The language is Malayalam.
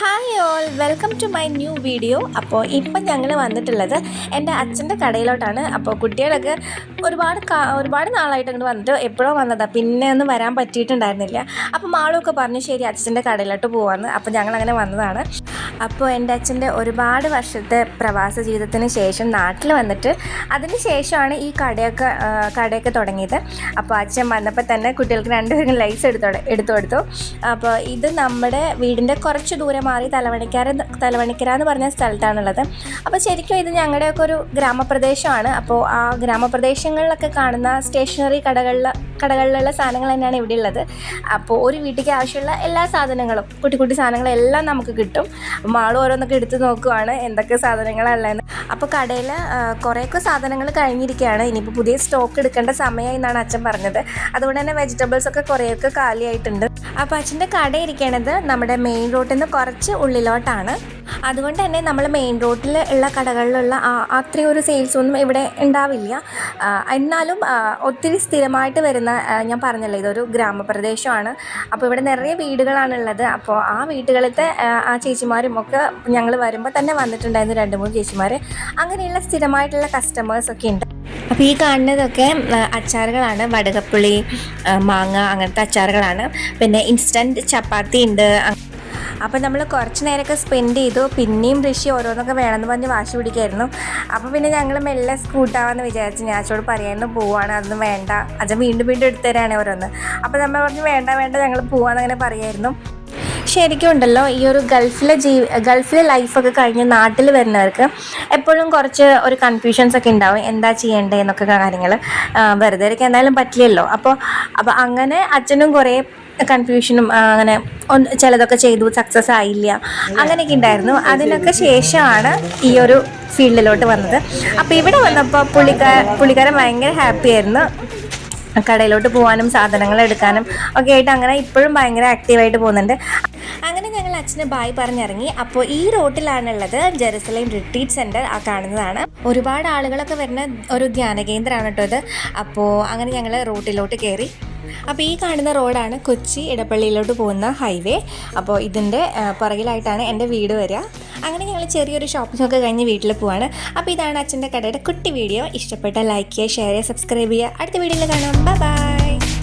Hi all welcome to my new video. അപ്പോൾ ഇപ്പം ഞങ്ങൾ വന്നിട്ടുള്ളത് എന്റെ അച്ഛന്റെ കടയിലോട്ടാണ്. അപ്പോൾ കുട്ടികളൊക്കെ ഒരുപാട് ഒരുപാട് നാളായിട്ട് ഇങ്ങോട്ട് വന്നിട്ട് എപ്പോഴോ വന്നതാണ് പിന്നെ ഒന്നും വരാൻ പറ്റിയിട്ടുണ്ടായിരുന്നില്ല. അപ്പോൾ മാളൊക്കെ പറഞ്ഞു ശരി അച്ഛന്റെ കടയിലോട്ട് പോവാന്ന്. അപ്പോൾ ഞങ്ങൾ അങ്ങനെ വന്നതാണ്. അപ്പോൾ എന്റെ അച്ഛന്റെ ഒരുപാട് വർഷത്തെ പ്രവാസ ജീവിതത്തിന് ശേഷം നാട്ടിൽ വന്നിട്ട് അതിന് ശേഷമാണ് ഈ കടയൊക്കെ കടയൊക്കെ തുടങ്ങിയത്. അപ്പോൾ അച്ഛൻ വന്നപ്പോൾ തന്നെ കുട്ടികൾക്ക് രണ്ടുപേരും ലൈസ് എടുത്തു എടുത്തു കൊടുത്തു. അപ്പോൾ ഇത് നമ്മുടെ വീടിന്റെ കുറച്ച് ദൂരെ മാറി തലവണിക്കാര തലവണിക്കര എന്ന് പറഞ്ഞ സ്ഥലത്താണുള്ളത്. അപ്പോൾ ശരിക്കും ഇത് ഞങ്ങളുടെയൊക്കെ ഒരു ഗ്രാമപ്രദേശമാണ്. അപ്പോൾ ആ ഗ്രാമപ്രദേശങ്ങളിലൊക്കെ കാണുന്ന സ്റ്റേഷനറി കടകളിലെ കടകളിലുള്ള സാധനങ്ങൾ തന്നെയാണ് ഇവിടെ ഉള്ളത്. അപ്പോൾ ഒരു വീട്ടിലേക്ക് ആവശ്യമുള്ള എല്ലാ സാധനങ്ങളും കുട്ടി കുട്ടി സാധനങ്ങളും എല്ലാം നമുക്ക് കിട്ടും. മാൾ ഓരോന്നൊക്കെ എടുത്ത് നോക്കുവാണ് എന്തൊക്കെ സാധനങ്ങളല്ലെന്ന് അപ്പോൾ കടയിൽ കുറേയൊക്കെ സാധനങ്ങൾ കഴിഞ്ഞിരിക്കുകയാണ് ഇനിയിപ്പോൾ പുതിയ സ്റ്റോക്ക് എടുക്കേണ്ട സമയമായി എന്നാണ് അച്ഛൻ പറഞ്ഞത്. അതുകൊണ്ട് തന്നെ വെജിറ്റബിൾസ് ഒക്കെ കുറേയൊക്കെ കാലിയായിട്ടുണ്ട്. അപ്പോൾ അച്ഛന്റെ കട ഇരിക്കണത് നമ്മുടെ മെയിൻ റോഡിൽ നിന്ന് കുറച്ച് ഉള്ളിലോട്ടാണ്. അതുകൊണ്ട് തന്നെ നമ്മൾ മെയിൻ റോഡിൽ ഉള്ള കടകളിലുള്ള അത്രയും ഒരു സെയിൽസ് ഒന്നും ഇവിടെ ഉണ്ടാവില്ല. എന്നാലും ഒത്തിരി സ്ഥിരമായിട്ട് വരുന്ന ഞാൻ പറഞ്ഞല്ലോ ഇതൊരു ഗ്രാമപ്രദേശമാണ്. അപ്പോൾ ഇവിടെ നിറയെ വീടുകളാണുള്ളത്. അപ്പോൾ ആ വീടുകളിലത്തെ ആ, ചേച്ചിമാരും ഒക്കെ ഞങ്ങൾ വരുമ്പോൾ തന്നെ വന്നിട്ടുണ്ടായിരുന്നു രണ്ട് മൂന്ന് ചേച്ചിമാർ അങ്ങനെയുള്ള സ്ഥിരമായിട്ടുള്ള കസ്റ്റമേഴ്സ് ഒക്കെ ഉണ്ട്. അപ്പോൾ ഈ കാണുന്നതൊക്കെ അച്ചാറുകളാണ്. വടകപ്പുളി മാങ്ങ അങ്ങനത്തെ അച്ചാറുകളാണ്. പിന്നെ ഇൻസ്റ്റന്റ് ചപ്പാത്തി ഉണ്ട് അപ്പോൾ നമ്മൾ കുറച്ച് നേരമൊക്കെ സ്പെൻഡ് ചെയ്തു. പിന്നെയും ഋഷി ഓരോന്നൊക്കെ വേണമെന്ന് പറഞ്ഞ് വാശി പിടിക്കായിരുന്നു. അപ്പോൾ പിന്നെ ഞങ്ങൾ മെല്ലെ സ്കൂട്ടാവാന്ന് വിചാരിച്ചു ഞാൻ അച്ഛനോട് പറയായിരുന്നു പോവാണ് അതൊന്നും വേണ്ട. അച്ഛൻ വീണ്ടും വീണ്ടും എടുത്തു തരാണ് ഓരോന്ന്. അപ്പോൾ നമ്മൾ പറഞ്ഞ് വേണ്ട വേണ്ട ഞങ്ങൾ പോവാന്ന് അങ്ങനെ പറയായിരുന്നു. ശരിക്കും ഉണ്ടല്ലോ ഈ ഒരു ഗൾഫിലെ ജീവി ഗൾഫിലെ ലൈഫൊക്കെ കഴിഞ്ഞ് നാട്ടിൽ വരുന്നവർക്ക് എപ്പോഴും കുറച്ച് ഒരു കൺഫ്യൂഷൻസ് ഒക്കെ ഉണ്ടാവും. എന്താ ചെയ്യേണ്ടത് എന്നൊക്കെ കാര്യങ്ങൾ വെറുതെ ഇരിക്കാൻ എന്തായാലും പറ്റില്ലല്ലോ അപ്പോൾ അപ്പോൾ അങ്ങനെ അച്ഛനും കുറേ കൺഫ്യൂഷനും അങ്ങനെ ഒന്ന് ചിലതൊക്കെ ചെയ്തു സക്സസ് ആയില്ല. അങ്ങനെയൊക്കെ ഉണ്ടായിരുന്നു. അതിനൊക്കെ ശേഷമാണ് ഈ ഒരു ഫീൽഡിലോട്ട് വന്നത്. അപ്പോൾ ഇവിടെ വന്നപ്പോൾ പുള്ളിക്കാ പുള്ളിക്കാരൻ ഭയങ്കര ഹാപ്പി ആയിരുന്നു. കടയിലോട്ട് പോകാനും സാധനങ്ങൾ എടുക്കാനും ഒക്കെ ആയിട്ട് അങ്ങനെ ഇപ്പോഴും ഭയങ്കര ആക്റ്റീവായിട്ട് പോകുന്നുണ്ട്. അങ്ങനെ ഞങ്ങൾ അച്ഛന് ബായ് പറഞ്ഞിറങ്ങി. അപ്പോൾ ഈ റോട്ടിലാണുള്ളത് ജെറുസലേം റിട്രീറ്റ് സെന്റർ ആ കാണുന്നതാണ്. ഒരുപാട് ആളുകളൊക്കെ വരുന്ന ഒരു ധ്യാന കേന്ദ്രമാണ് കേട്ടോ ഇത്. അപ്പോൾ അങ്ങനെ ഞങ്ങൾ റോട്ടിലോട്ട് കയറി അപ്പോൾ ഈ കാണുന്ന റോഡാണ് കൊച്ചി ഇടപ്പള്ളിയിലോട്ട് പോകുന്ന ഹൈവേ. അപ്പോൾ ഇതിന്റെ പുറകിലായിട്ടാണ് എന്റെ വീട് വരിക. അങ്ങനെ ഞങ്ങൾ ചെറിയൊരു ഷോപ്പിംഗ് ഒക്കെ കഴിഞ്ഞ് വീട്ടിൽ പോവാണ്. അപ്പോൾ ഇതാണ് അച്ഛന്റെ കടയുടെ കുട്ടി വീഡിയോ. ഇഷ്ടപ്പെട്ട ലൈക്ക് ചെയ്യുക ഷെയർ ചെയ്യുക സബ്സ്ക്രൈബ് ചെയ്യുക. അടുത്ത വീഡിയോയിൽ കാണാം. Bye bye